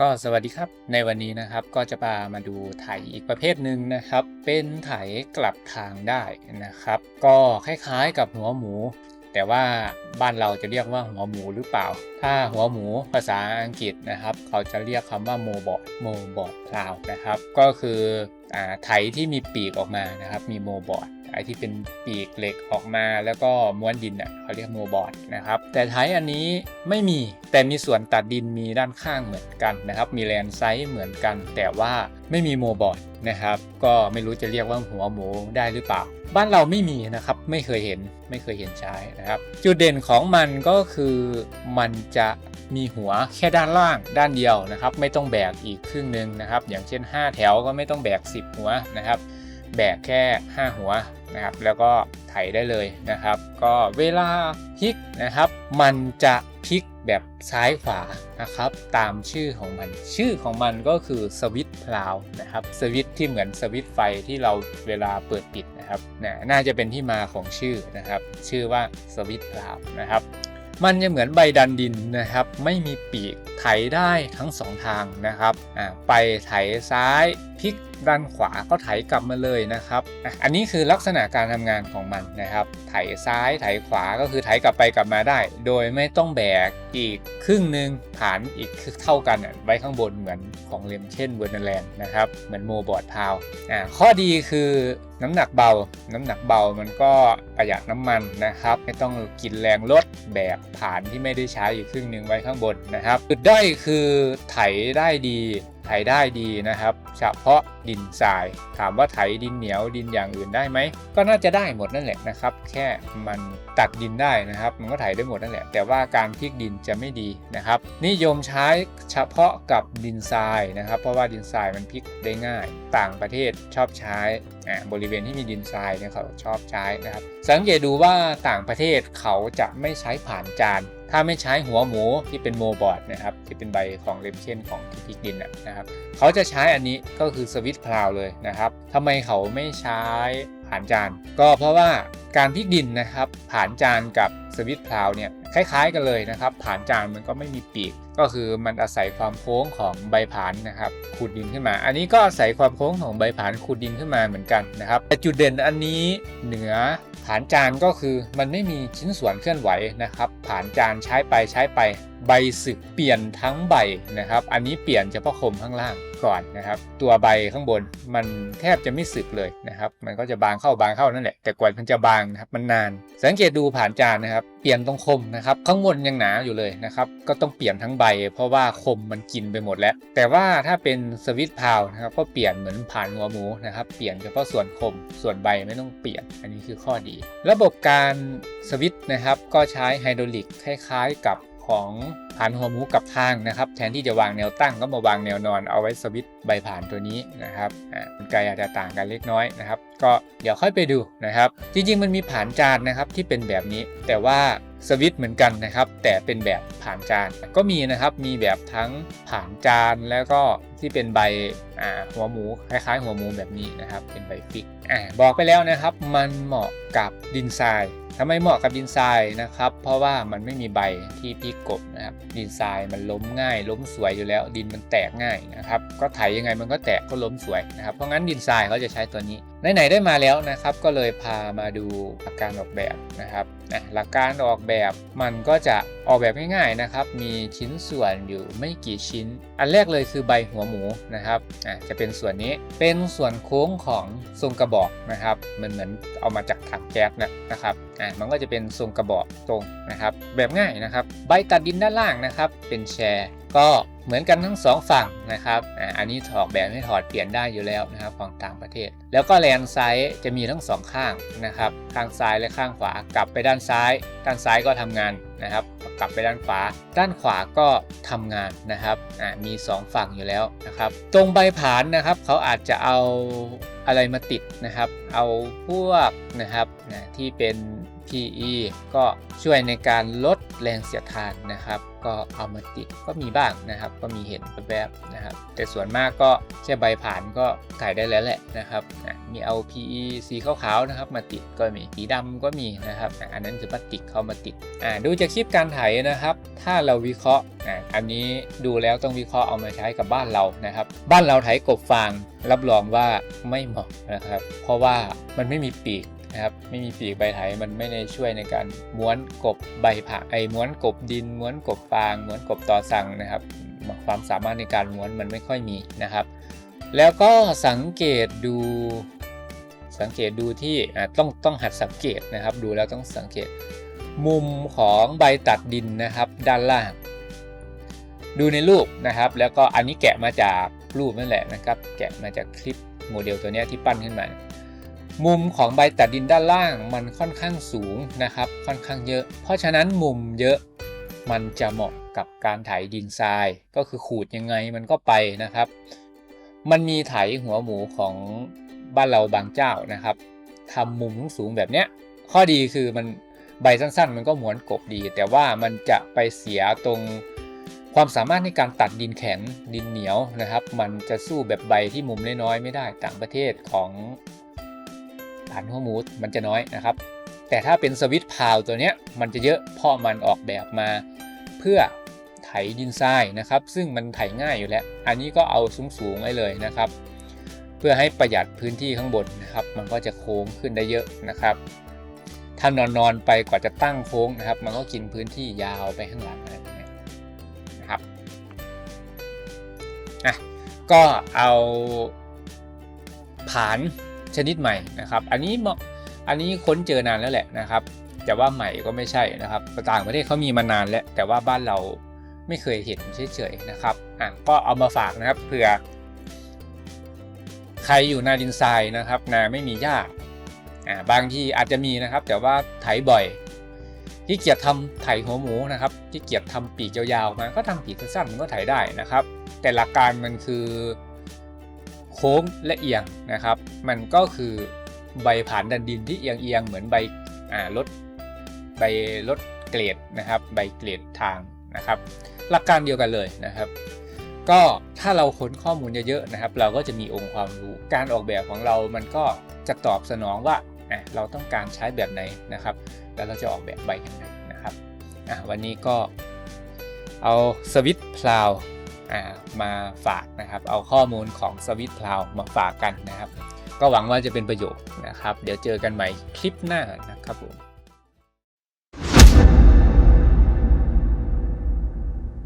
ก็สวัสดีครับในวันนี้นะครับก็จะพามาดูไถอีกประเภทหนึ่งนะครับ เป็นไถกลับทางได้นะครับ ก็คล้ายๆกับหัวหมู แต่ว่าบ้านเราจะเรียกว่าหัวหมูหรือเปล่า ถ้าหัวหมูภาษาอังกฤษนะครับ เขาจะเรียกคำว่าโมบอดโมบอดพลาวนะครับ ก็คืออไถที่มีปีกออกมานะครับ มีโมบอด ไอที่เป็นปีกเหล็กออกมาแล้วก็ม้วนดินอะเขาเรียกโมบอร์ดนะครับแต่ไทยอันนี้ไม่มีแต่มีส่วนตัดดินมีด้านข้างเหมือนกันนะครับ มีแลนไซส์เหมือนกัน แต่ว่าไม่มีโมบอร์ดนะครับ ก็ไม่รู้จะเรียกว่าหัวหมูได้หรือเปล่า บ้านเราไม่มีนะครับ ไม่เคยเห็นไม่เคยเห็นใช้นะครับ จุดเด่นของมันก็คือมันจะมีหัวแค่ด้านล่างด้านเดียวนะครับ ไม่ต้องแบกอีกครึ่งหนึ่งนะครับ อย่างเช่น 5 แถวก็ไม่ต้องแบก 10 หัวนะครับ แบกแค่ 5 หัว นะครับแล้วก็ไถได้เลยนะครับ ก็เวลาพลิกนะครับ มันจะพลิกแบบซ้ายขวานะครับ ตามชื่อของมัน ชื่อของมันก็คือสวิตช์พลาวนะครับสวิตช์ที่เหมือนสวิตช์ไฟที่เราเวลาเปิดปิดนะครับนะน่าจะเป็นที่มาของชื่อนะครับ ชื่อว่าสวิตช์พลาวนะครับ มันจะเหมือนใบดันดินนะครับ ไม่มีปีก ไถได้ทั้งสองทางนะครับอ่าไปไถซ้ายพลิกด้านขวาก็ไถกลับมาเลยนะครับอันนี้คือลักษณะการทำงานของมันนะครับ ไถซ้ายไถขวาก็คือไถกลับไปกลับมาได้ โดยไม่ต้องแบกอีกครึ่งหนึ่งฐานอีกเท่ากันไว้ข้างบนเหมือนของเลมเช่นเวอร์นแลนด์นะครับเหมือนโมบอร์ดพาวอ่าข้อดีคือน้ำหนักเบา น้ำหนักเบามันก็ประหยัดน้ำมันนะครับ ไม่ต้องกินแรงรถแบกฐานที่ไม่ได้ใช้อยู่ครึ่งหนึ่งไว้ข้างบนนะครับจุดด้อยคือไถได้ดีไถได้ดีนะครับ เฉพาะดินทราย ถามว่าไถดินเหนียวดินอย่างอื่นได้ไหม ก็น่าจะได้หมดนั่นแหละนะครับ แค่มันตัดดินได้นะครับ มันก็ไถได้หมดนั่นแหละ แต่ว่าการพลิกดินจะไม่ดีนะครับ นิยมใช้เฉพาะกับดินทรายนะครับ เพราะว่าดินทรายมันพลิกได้ง่าย ต่างประเทศชอบใช้บริเวณที่มีดินทรายเนี่ยเขาชอบใช้นะครับ สังเกตดูว่าต่างประเทศเขาจะไม่ใช้ผ่านจาน ถ้าไม่ใช้หัวหมูที่เป็นโมบอร์ดนะครับที่เป็นใบของเลมเช่นของที่พิกดินนะครับเขาจะใช้อันนี้ก็คือสวิตช์พลาวเลยนะครับทำไมเขาไม่ใช้ผ่านจาน ก็เพราะว่าการพลิกดินนะครับผ่านจานกับสวิตพลาวเนี่ยคล้ายๆกันเลยนะครับผ่านจานมันก็ไม่มีปีก ก็คือมันอาศัยความโค้งของใบผานนะครับขูดดินขึ้นมา อันนี้ก็อาศัยความโค้งของใบผานขูดดินขึ้นมาเหมือนกันนะครับแต่จุดเด่นอันนี้เหนือ ผานจานก็คือมันไม่มีชิ้นส่วนเคลื่อนไหวนะครับผ่านจานใช้ไปใช้ไป ใบสึกเปลี่ยนทั้งใบนะครับ อันนี้เปลี่ยนเฉพาะคมข้างล่างก่อนนะครับ ตัวใบข้างบนมันแทบจะไม่สึกเลยนะครับ มันก็จะบางเข้าบางเข้านั่นแหละ แต่กว่ามันจะบางนะครับมันนาน สังเกตดูผ่านจานนะครับ เปลี่ยนตรงคมนะครับ ข้างบนยังหนาอยู่เลยนะครับ ก็ต้องเปลี่ยนทั้งใบ เพราะว่าคมมันกินไปหมดแล้ว แต่ว่าถ้าเป็นสวิตพาวนะครับ ก็เปลี่ยนเหมือนผ่านหัวหมูนะครับ เปลี่ยนเฉพาะส่วนคม ส่วนใบไม่ต้องเปลี่ยน อันนี้คือข้อดี ระบบการสวิตนะครับ ก็ใช้ไฮดรอลิกคล้าย ๆ กับ ของผ่านหัวหมูกับทางนะครับ แทนที่จะวางแนวตั้งก็มาวางแนวนอนเอาไว้สวิตใบผ่านตัวนี้นะครับอ่ากลไกอาจจะต่างกันเล็กน้อยนะครับ ก็เดี๋ยวค่อยไปดูนะครับ จริงๆ มันมีผ่านจานนะครับที่เป็นแบบนี้ แต่ว่าสวิตเหมือนกันนะครับ แต่เป็นแบบผ่านจานก็มีนะครับมีแบบทั้งผ่านจานแล้วก็ที่เป็นใบอ่าหัวหมูคล้ายๆ หัวหมูแบบนี้นะครับ เป็นใบฟิกอ่าบอกไปแล้วนะครับ มันเหมาะกับดินทราย ทำไมเหมาะกับดินทรายนะครับ เพราะว่ามันไม่มีใบที่พลิกกบนะครับ ดินทรายมันล้มง่าย ล้มสวยอยู่แล้ว ดินมันแตกง่ายนะครับ ก็ไถยังไงมันก็แตกก็ล้มสวยนะครับ เพราะงั้นดินทรายเขาจะใช้ตัวนี้ ไหนๆได้มาแล้วนะครับก็เลยพามาดูหลักการออกแบบนะครับนะหลักการออกแบบมันก็จะออกแบบง่ายๆนะครับ มีชิ้นส่วนอยู่ไม่กี่ชิ้น อันแรกเลยคือใบหัวหมูนะครับอะจะเป็นส่วนนี้เป็นส่วนโค้งของทรงกระบอกนะครับมันเหมือนเอามาจากถังแก๊สนะนะครับอะมันก็จะเป็นทรงกระบอกตรงนะครับ แบบง่ายนะครับ ใบตัดดินด้านล่างนะครับ เป็นแชร์ ก็เหมือนกันทั้งสองฝั่งนะครับอันนี้ถอดแบบให้ถอดเปลี่ยนได้อยู่แล้วนะครับของต่างประเทศ แล้วก็แลนไซส์จะมีทั้งสองข้างนะครับ ข้างซ้ายและข้างขวากลับไปด้านซ้าย ด้านซ้ายก็ทำงานนะครับ กลับไปด้านขวา ด้านขวาก็ทำงานนะครับมี 2 ฝั่งอยู่แล้วนะครับ ตรงใบผานนะครับเขาอาจจะเอาอะไรมาติดนะครับ เอาพวกนะครับที่เป็น PE ก็ช่วยในการลดแรงเสียดทานนะครับ ก็เอามาติดก็มีบ้างนะครับ ก็มีเห็นแวบๆนะครับ แต่ส่วนมากก็แค่ใบผ่านก็ถ่ายได้แล้วแหละนะครับอะมีเอา PE สีขาวๆนะครับ มาติดก็มีสีดำก็มีนะครับอะอันนั้นคือพลาสติกเข้ามาติดอ่าดูจากคลิปการถ่ายนะครับ ถ้าเราวิเคราะห์อะอันนี้ดูแล้วต้องวิเคราะห์เอามาใช้กับบ้านเรานะครับ บ้านเราไถกบฟางรับรองว่าไม่เหมาะนะครับ เพราะว่ามันไม่มีปีก นะครับไม่มีปีกใบไถมันไม่ได้ช่วยในการม้วนกบใบผักไอ้ม้วนกบดิน ม้วนกบฟาง ม้วนกบต่อสั่งนะครับความสามารถในการม้วนมันไม่ค่อยมีนะครับ แล้วก็สังเกตดูสังเกตดูที่ต้องต้องหัดสังเกตนะครับ ดูแล้วต้องสังเกต มุมของใบตัดดินนะครับ ด้านล่าง ดูในรูปนะครับ แล้วก็อันนี้แกะมาจากรูปนั่นแหละนะครับ แกะมาจากคลิปโมเดลตัวนี้ที่ปั้นขึ้นมา มุมของใบตัดดินด้านล่างมันค่อนข้างสูงนะครับ ค่อนข้างเยอะ เพราะฉะนั้นมุมเยอะมันจะเหมาะกับการไถดินทราย ก็คือขูดยังไงมันก็ไปนะครับ มันมีไถหัวหมูของบ้านเราบางเจ้านะครับทำมุมสูงแบบเนี้ยข้อดีคือมันใบสั้นๆ มันก็หมวนกบดี แต่ว่ามันจะไปเสียตรงความสามารถในการตัดดินแข็งดินเหนียวนะครับ มันจะสู้แบบใบที่มุมน้อยๆไม่ได้ต่างประเทศของ ผ่านหัวหมูมันจะน้อยนะครับ แต่ถ้าเป็นสวิตพาวตัวเนี้ยมันจะเยอะเพราะมันออกแบบมา เพื่อไถดินทรายนะครับ ซึ่งมันไถง่ายอยู่แล้ว อันนี้ก็เอาสูงๆไว้เลยนะครับ เพื่อให้ประหยัดพื้นที่ข้างบนนะครับ มันก็จะโค้งขึ้นได้เยอะนะครับถ้านอนนอนไปกว่าจะตั้งโค้งนะครับ มันก็กินพื้นที่ยาวไปข้างหลังอะไรแบบนี้นะครับอะก็เอาผาน ชนิดใหม่นะครับอันนี้อันนี้ค้นเจอนานแล้วแหละนะครับแต่ว่าใหม่ก็ไม่ใช่นะครับต่างประเทศเขามีมานานแล้วแต่ว่าบ้านเราไม่เคยเห็นเฉยๆนะครับอะก็เอามาฝากนะครับเผื่อ ใครอยู่นาดินทรายนะครับ นาไม่มีหญ้าอ่าบางที่อาจจะมีนะครับ แต่ว่าไถบ่อยที่เกียจทำไถหัวหมูนะครับที่เกียจทำปีกยาวๆมาก็ทำปีกสั้นๆมันก็ไถได้นะครับ แต่หลักการมันคือ ค้งและเอียงนะครับ มันก็คือใบผ่านดันดินที่เอียงๆเหมือนใบอ่ารถใบรถเกรดนะครับ ใบเกรดทางนะครับ หลักการเดียวกันเลยนะครับ ก็ถ้าเราค้นข้อมูลเยอะๆนะครับ เราก็จะมีองค์ความรู้การออกแบบของเรามันก็จะตอบสนองว่าอะเราต้องการใช้แบบไหนนะครับ แล้วเราจะออกแบบใบยังไงนะครับอะวันนี้ก็เอาสวิตพลาว มาฝากนะครับ เอาข้อมูลของสวิตพลาวมาฝากกันนะครับ ก็หวังว่าจะเป็นประโยชน์นะครับ เดี๋ยวเจอกันใหม่คลิปหน้านะครับผม